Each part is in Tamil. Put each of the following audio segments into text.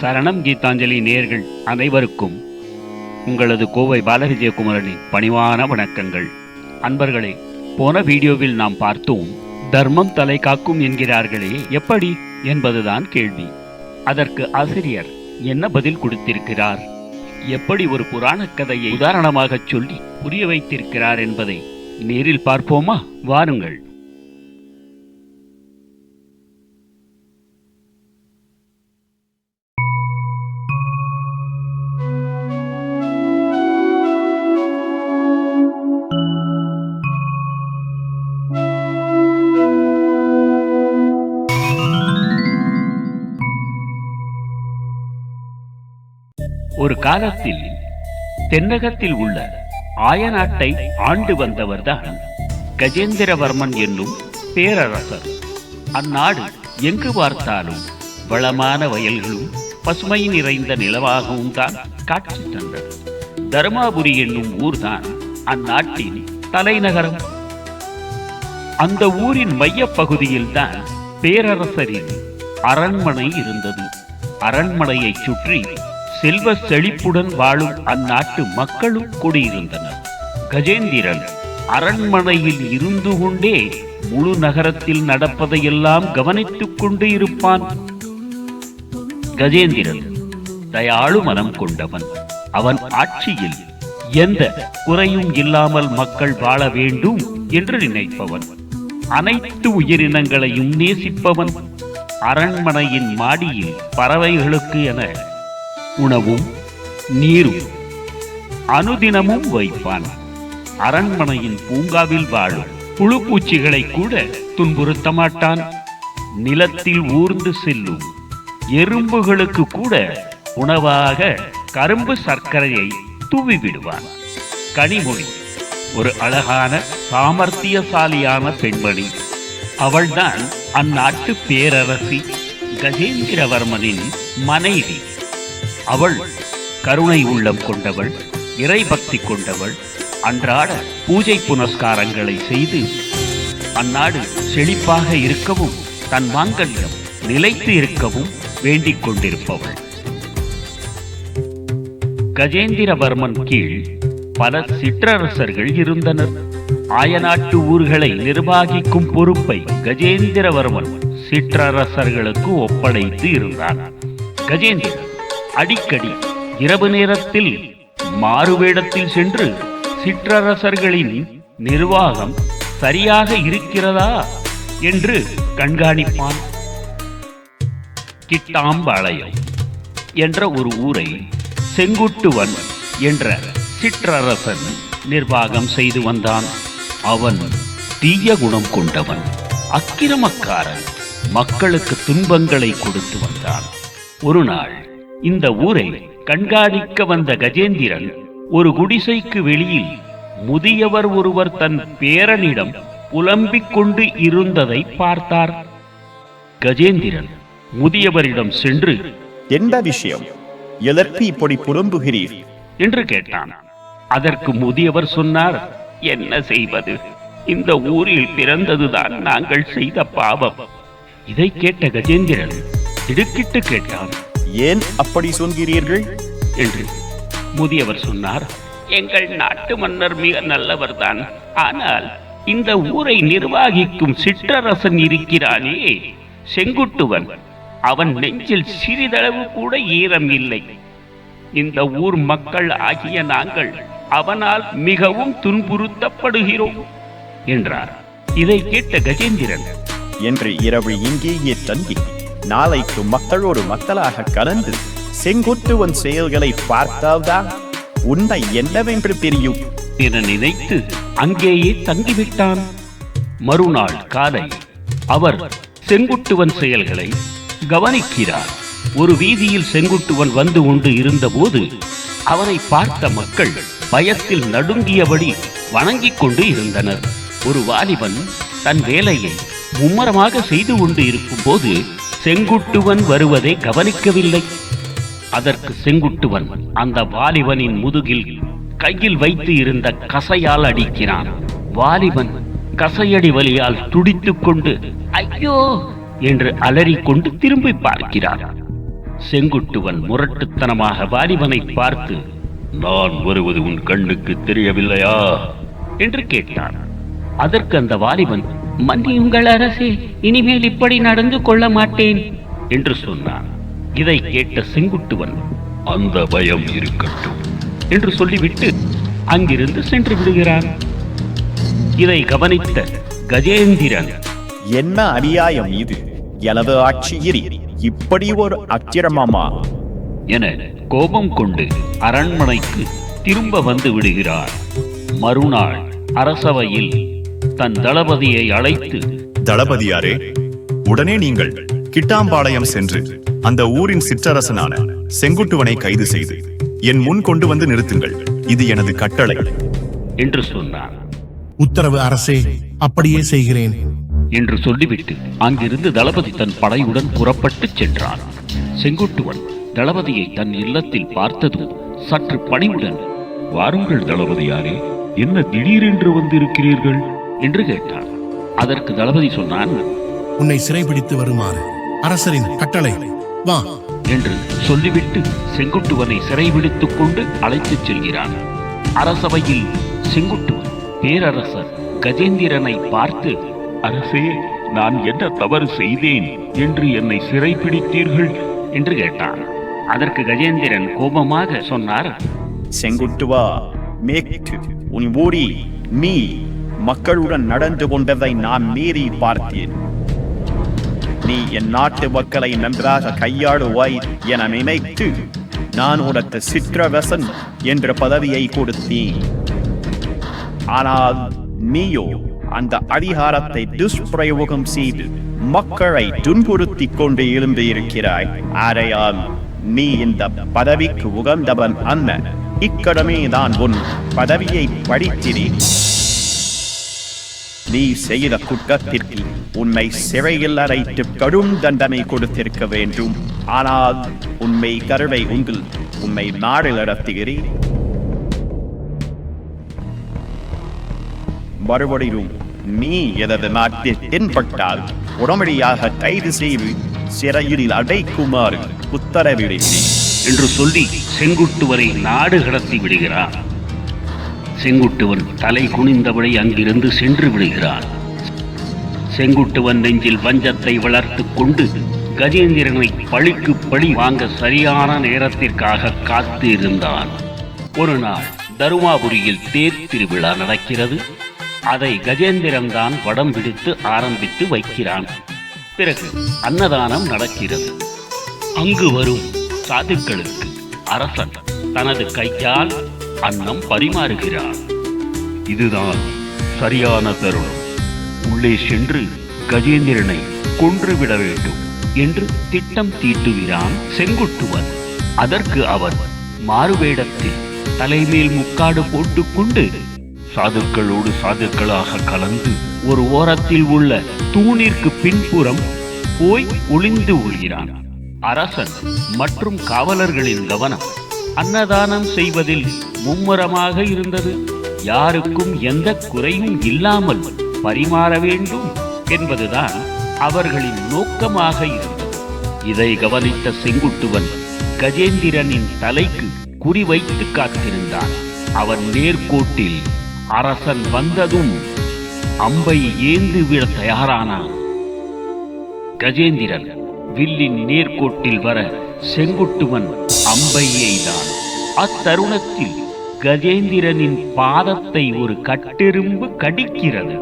சரணம் கீதாஞ்சலி நேர்கள் அனைவருக்கும் உங்களது கோவை பாலவிஜயகுமரனின் பணிவான வணக்கங்கள். அன்பர்களே போன வீடியோவில் நாம் பார்த்தோம் தர்மம் தலை காக்கும் என்கிறார்களே எப்படி என்பதுதான் கேள்வி. அதற்கு ஆசிரியர் என்ன பதில் கொடுத்திருக்கிறார்? எப்படி ஒரு புராணக் கதையை உதாரணமாக சொல்லி புரிய வைத்திருக்கிறார் என்பதை நேரில் பார்ப்போமா? வாருங்கள். ஒரு காலத்தில் தென்னகத்தில் உள்ள ஆயநாட்டை ஆண்டு வந்தவர்தான் கஜேந்திரவர்மன் என்னும் பேரரசர். அந்நாடு எங்கு பார்த்தாலும் வளமான வயல்களும் பசுமை நிறைந்த நிலவாகவும் தான் காட்சி தந்தது. தர்மாபுரி என்னும் ஊர்தான் அந்நாட்டின் தலைநகரம். அந்த ஊரின் மையப் பகுதியில்தான் பேரரசரின் அரண்மனை இருந்தது. அரண்மனையைச் சுற்றி செல்வ செழிப்புடன் வாழும் அந்நாட்டு மக்களும் குடியிருந்தனர். கஜேந்திரன் அரண்மனையில் இருந்து கொண்டே முழு நகரத்தில் நடப்பதையெல்லாம் கவனித்துக் கொண்டு இருப்பான். கஜேந்திரன் தயாளு மனம் கொண்டவன். அவன் ஆட்சியில் எந்த குறையும் இல்லாமல் மக்கள் வாழ வேண்டும் என்று நினைப்பவன். அனைத்து உயிரினங்களையும் நேசிப்பவன். அரண்மனையின் மாடியில் பறவைகளுக்கு என உணவும் நீரும் அனுதினமும் வைப்பான். அரண்மனையின் பூங்காவில் வாழும் புழு பூச்சிகளை கூட துன்புறுத்த மாட்டான் நிலத்தில் ஊர்ந்து செல்லும் எறும்புகளுக்கு கூட உணவாக கரும்பு சர்க்கரையை தூவி விடுவான் கனிமொழி ஒரு அழகான சாமர்த்தியசாலியான பெண்மணி. அவள்தான் அந்நாட்டு பேரரசி கஜேந்திரவர்மனின் மனைவி. அவள் கருணை உள்ளம் கொண்டவள் இறைபக்தி கொண்டவள் அன்றாட பூஜை புனஸ்காரங்களை செய்து அந்நாடு செழிப்பாக இருக்கவும் தன் மாங்கல்யம் நிலைத்து இருக்கவும் வேண்டிக் கொண்டிருப்பவள். கஜேந்திரவர்மன் கீழ் பல சிற்றரசர்கள் இருந்தனர். ஆயநாட்டு ஊர்களை நிர்வாகிக்கும் பொறுப்பை கஜேந்திரவர்மன் சிற்றரசர்களுக்கு ஒப்படைத்து இருந்தான் கஜேந்திரன் அடிக்கடி. இரவு நேரத்தில் மாறுவேடத்தில் சென்று சிற்றரசர்களின் நிர்வாகம் சரியாக இருக்கிறதா என்று கண்காணிப்பான். கிட்டாம்பாளையம் என்ற ஒரு ஊரை செங்குட்டுவன் என்ற சிற்றரசன் நிர்வாகம் செய்து வந்தான். அவன் தீய குணம் கொண்டவன் அக்கிரமக்காரன் மக்களுக்கு துன்பங்களை கொடுத்து வந்தான். ஒரு நாள் இந்த ஊரை கண்காணிக்க வந்த கஜேந்திரன் ஒரு குடிசைக்கு வெளியில் முதியவர் ஒருவர் தன் பேரனிடம் புலம்பிக் கொண்டு இருந்ததை பார்த்தார். கஜேந்திரன் முதியவரிடம் சென்று என்ன விஷயம்? எதற்கு இப்படி புலம்புகிறீர்? என்று கேட்டான். அதற்கு முதியவர் சொன்னார் என்ன செய்வது? இந்த ஊரில் பிறந்ததுதான் நாங்கள் செய்த பாவம். இதை கேட்ட கஜேந்திரன் திடுக்கிட்டு கேட்டான். ஏன் அப்படி சொல்கிறீர்கள்? என்று முதியவர் சொன்னார் எங்கள் நாட்டு மன்னர் மிக நல்லவர்தான். ஆனால் இந்த ஊரை நிர்வாகிக்கும் சிற்றரசன் இருக்கிறானே செங்குட்டுவன். அவன் நெஞ்சில் சிறிதளவு கூட ஈரம் இல்லை. இந்த ஊர் மக்கள் ஆகிய நாங்கள் அவனால் மிகவும் துன்புறுத்தப்படுகிறோம் என்றார். இதை கேட்ட கஜேந்திரன் என்று இரவு இங்கேயே தங்கி நாளைக்கு மக்களோடு மக்களாக கலந்து செங்குட்டுவன் செயல்களை பார்த்தால்தான் உன்னை என்னவென்று தெரியும்? என நினைத்து அங்கேயே தங்கிவிட்டான். மறுநாள் காலை அவர் செங்குட்டுவன் செயல்களை கவனிக்கிறார். ஒரு வீதியில் செங்குட்டுவன் வந்து கொண்டு இருந்தபோது அவனை பார்த்த மக்கள் பயத்தில் நடுங்கியபடி வணங்கிக் கொண்டு இருந்தனர். ஒரு வாலிபன் தன் வேலையை மும்மரமாக செய்து கொண்டு இருக்கும் போது செங்குட்டுவன் வருவதை கவனிக்கவில்லை. அதற்கு செங்குட்டுவன் அந்த வாலிபனின் முதுகில் கையில் வைத்து இருந்த கசையால் அடிக்கிறான். வாலிபன் கசையடி வலியால் துடித்துக் கொண்டு ஐயோ! என்று அலறிக்கொண்டு திரும்பி பார்க்கிறார் செங்குட்டுவன் முரட்டுத்தனமாக வாலிபனை பார்த்து நான் வருவது உன் கண்ணுக்கு தெரியவில்லையா? என்று கேட்டான். அதற்கு அந்த வாலிபன் மன்னியுங்கள். அரசே இனிமேல் இப்படி நடந்து கொள்ள மாட்டேன். என்று சொன்னான். இதை கேட்ட செங்குட்டுவன் அந்த பயம் இருக்கட்டும் என்று சொல்லிவிட்டு அங்கிருந்து சென்று விடுகிறான். இதை கவனித்த கஜேந்திரன் என்ன அநியாயம் இது? எனது ஆட்சியில் இப்படி ஒரு அக்கிரமமா? என கோபம் கொண்டு அரண்மனைக்கு திரும்ப வந்து விடுகிறார் மறுநாள் அரசவையில் தன் தளபதியை அழைத்து தளபதியாரே உடனே நீங்கள் கிட்டாம்பாளையம் சென்று அந்த ஊரின் சிற்றரசனான செங்குட்டுவனை கைது செய்து என் முன் கொண்டு வந்து நிறுத்துங்கள். இது எனது கட்டளை. என்று சொன்னான். உத்தரவு அரசே அப்படியே செய்கிறேன். என்று சொல்லிவிட்டு அங்கிருந்து தளபதி தன் படையுடன் புறப்பட்டு சென்றான். செங்குட்டுவன் தளபதியை தன் இல்லத்தில் பார்த்ததும் சற்று பணிவுடன் வாருங்கள் தளபதியாரே என்ன திடீரென்று வந்திருக்கிறீர்கள்? என்று கேட்டான். அதற்கு தளபதி சொன்னான் உன்னை சிறைபிடித்து வருமாறு அரசரின் கட்டளை. வா. என்று சொல்லிவிட்டு செங்குட்டுவனை சிறைபிடித்துக் கொண்டு அழைத்துச் செல்கிறான். அரசவையில் செங்குட்டுவன் பேரரசர் கஜேந்திரனை பார்த்து அரசே நான் என்ன தவறு செய்தேன்? என்று என்னை சிறைப்பிடித்தீர்கள் என்று கேட்டான். அதற்கு கஜேந்திரன் கோபமாக சொன்னார் செங்குட்டுவா மேற்கு உன் ஊரி நீ மக்களுடன் நடந்து கொண்டதை நான் மீறி பார்த்தேன். நீ என் நாட்டு மக்களை நன்றாக கையாளுவாய் என நினைத்து நான் உனக்கு சிற்றரசன் என்ற பதவியை கொடுத்தேன். ஆனால் நீயோ அந்த அதிகாரத்தை துஷ்பிரயோகம் செய்து மக்களை துன்புறுத்திக் கொண்டு எழுந்து இருக்கிறாய் ஆரையால் நீ இந்த பதவிக்கு உகந்தவன் அல்ல. இக்கடமே தான் உன் பதவியை படிக்கிறேன் நீ செய்த குற்றத்திற்கு உன்னை சிறையில் அடைத்து கடும் தண்டனை கொடுத்திருக்க வேண்டும். ஆனால் உண்மை கருவை உங்கள் உண்மை நாடு நடத்துகிறேன். மறுபடியும் நீ எனது நாட்டில் தென்பட்டால் உடனடியாக கைது செய்து சிறையில் அடைக்குமாறு உத்தரவிடுகிறேன். என்று சொல்லி செங்குட்டுவரை நாடு கடத்தி விடுகிறான். செங்குட்டுவன் தலை குனிந்தபடி அங்கிருந்து சென்று விடுகிறான். செங்குட்டுவன் நெஞ்சில் வஞ்சத்தை வளர்த்துக் கொண்டு கஜேந்திரனை பழிக்கு பழி வாங்க சரியான நேரத்திற்காக காத்து இருந்தான் ஒரு நாள் தருமாபுரியில் தேர் திருவிழா நடக்கிறது. அதை கஜேந்திரன் தான் படம் பிடித்து ஆரம்பித்து வைக்கிறான். பிறகு அன்னதானம் நடக்கிறது. அங்கு வரும் சாதுக்களுக்கு அரசன் தனது கையால் அன்னம் பரிமாறுகிறான் இதுதான் சரியான தருணம். உள்ளே சென்று கஜேந்திரனை கொன்றுவிட வேண்டும் என்று திட்டம் தீட்டுகிறான் செங்குட்டுவன். அதற்கு அவன் மாறுவேடத்தில் தலைமேல் முக்காடு போட்டுக்கொண்டு சாதுக்களோடு சாதுக்களாக கலந்து ஒரு ஓரத்தில் உள்ள தூணிற்கு பின்புறம் போய் ஒளிந்து கொள்கிறான். அரசன் மற்றும் காவலர்களின் கவனம் அன்னதானம் செய்வதில் மும்முரமாக இருந்தது. யாருக்கும் எந்த குறையும் இல்லாமல் பரிமாற வேண்டும் என்பதுதான் அவர்களின் நோக்கமாக இருந்தது. இதை கவனித்த செங்குட்டுவன் கஜேந்திரனின் தலைக்கு குறிவைத்து காத்திருந்தான். அவன் நேர்கோட்டில் அரசன் வந்ததும் அம்பை ஏந்து விட தயாரானான். கஜேந்திரன் வில்லின் நேர்கோட்டில் வர செங்குட்டுவன் அம்பை எய்தான் அத்தருணத்தில் கஜேந்திரனின் பாதத்தை ஒரு கட்டெரும்பு கடிக்கிறது.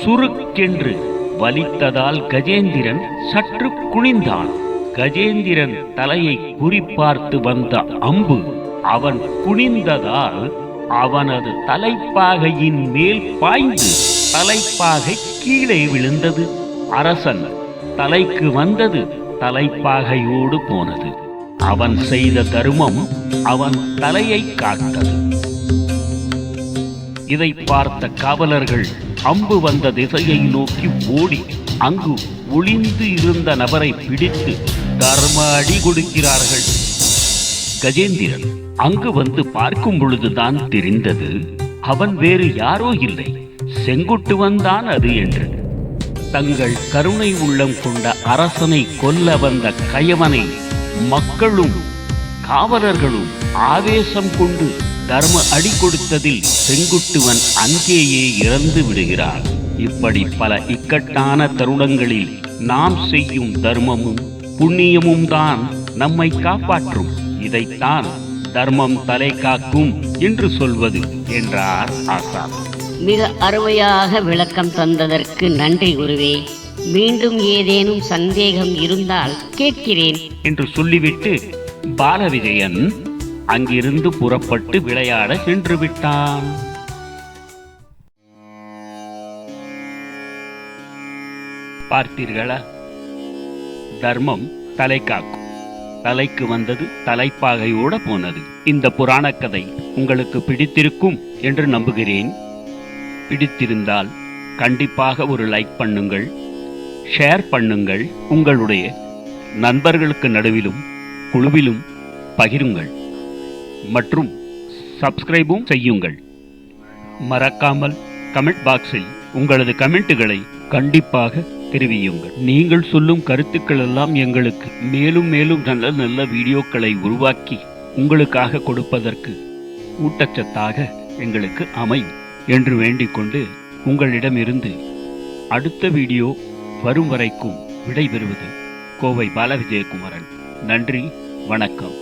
சுருக்கென்று வலித்ததால் கஜேந்திரன் சற்று குனிந்தான். கஜேந்திரன் தலையை குறிப்பார்த்து வந்த அம்பு அவன் குனிந்ததால் அவனது தலைப்பாகையின் மேல் பாய்ந்து தலைப்பாகை கீழே விழுந்தது. அரசன் தலைக்கு வந்தது தலைப்பாகையோடு போனது. அவன் செய்த தருமம் அவன் தலையை காத்தது இதை பார்த்த காவலர்கள் அம்பு வந்த திசையை நோக்கி ஓடி அங்கு ஒளிந்து இருந்த நபரை பிடித்து தர்ம அடி கொடுக்கிறார்கள். கஜேந்திரன் அங்கு வந்து பார்க்கும் பொழுதுதான் தெரிந்தது அவன் வேறு யாரோ இல்லை செங்குட்டுவன் தான் அது என்று. தங்கள் கருணை உள்ளம் கொண்ட அரசனை கொல்ல வந்த கயவனை மக்களும் காவலர்களும் ஆவேசம் கொண்டு தர்ம அடி கொடுத்ததில் செங்குட்டுவன் அங்கேயே இறந்து விடுகிறான். இப்படி பல இக்கட்டான தருணங்களில் நாம் செய்யும் தர்மமும் புண்ணியமும் தான் நம்மை காப்பாற்றும். இதைத்தான் தர்மம் தலை காக்கும் என்று சொல்வது என்றார் ஆசா மிக அருமையாக விளக்கம் தந்ததற்கு நன்றி குருவே. மீண்டும் ஏதேனும் சந்தேகம் இருந்தால் கேட்கிறேன். என்று சொல்லிவிட்டு பாலவிஜயன் அங்கிருந்து புறப்பட்டு விளையாட சென்று விட்டான். பார்த்தீர்களா? தர்மம் தலை காக்கும். தலைக்கு வந்தது தலைப்பாகையோட போனது. இந்த புராணக் கதை உங்களுக்கு பிடித்திருக்கும் என்று நம்புகிறேன். பிடித்திருந்தால் கண்டிப்பாக ஒரு லைக் பண்ணுங்கள். ஷேர் பண்ணுங்கள் உங்களுடைய நண்பர்களுக்கு நடுவிலும் குழுவிலும் பகிருங்கள் மற்றும் சப்ஸ்கிரைபும் செய்யுங்கள். மறக்காமல் கமெண்ட் பாக்ஸில் உங்களது கமெண்ட்டுகளை கண்டிப்பாக தெரிவியுங்கள். நீங்கள் சொல்லும் கருத்துக்கள் எல்லாம் எங்களுக்கு மேலும் மேலும் நல்ல நல்ல வீடியோக்களை உருவாக்கி உங்களுக்காக கொடுப்பதற்கு ஊட்டச்சத்தாக எங்களுக்கு அமையும் என்று வேண்டிக்கொண்டு உங்களிடமிருந்து அடுத்த வீடியோ வரும் வரைக்கும் விடைபெறுவது கோவை பாலவிஜயகுமாரன். நன்றி வணக்கம்.